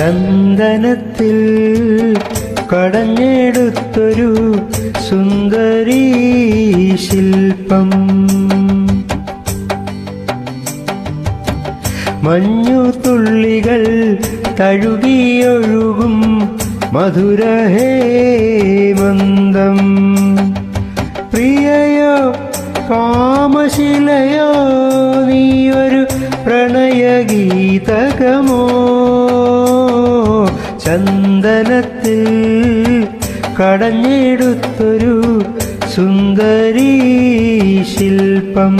ചന്ദനത്തിൽ കടഞ്ഞെടുത്തൊരു സുന്ദരീ ശില്പം. മഞ്ഞു തുള്ളികൾ തഴുകിയൊഴുകും മധുരഹേമന്തം പ്രിയയോ കാമശിലയോ ഒരു പ്രണയഗീതകമോ ചന്ദനത്തിൽ കടഞ്ഞെടുത്തൊരു സുന്ദരീ ശില്പം.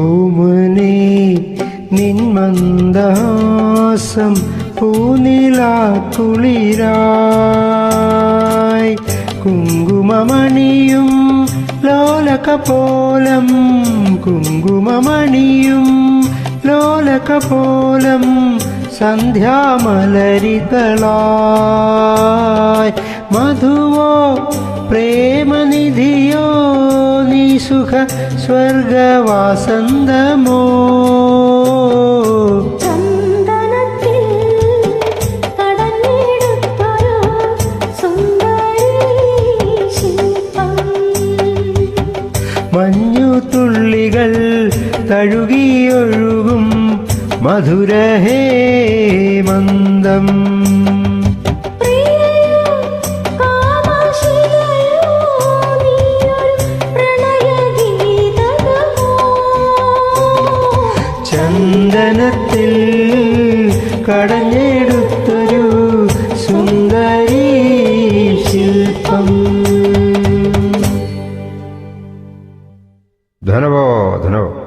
ഓമനെ നിന്മന്ദഹാസം പൂനിലാക്കുളിരായി കുങ്കുമമണിയും ലോലകപോലം കുങ്കുമമണിയും ലോലകപോലം സന്ധ്യാമലരികളായി മധുവോ പ്രേമനിധിയോ സുഖ സ്വർഗവാസന്തമോ? തുള്ളികൾ തഴുകിയൊഴുകും മധുരഹേമന്തം. ജനത്തിൽ കടഞ്ഞെടുത്തൊരു സുന്ദരി ശില്പം. ധനവോ ധനവോ.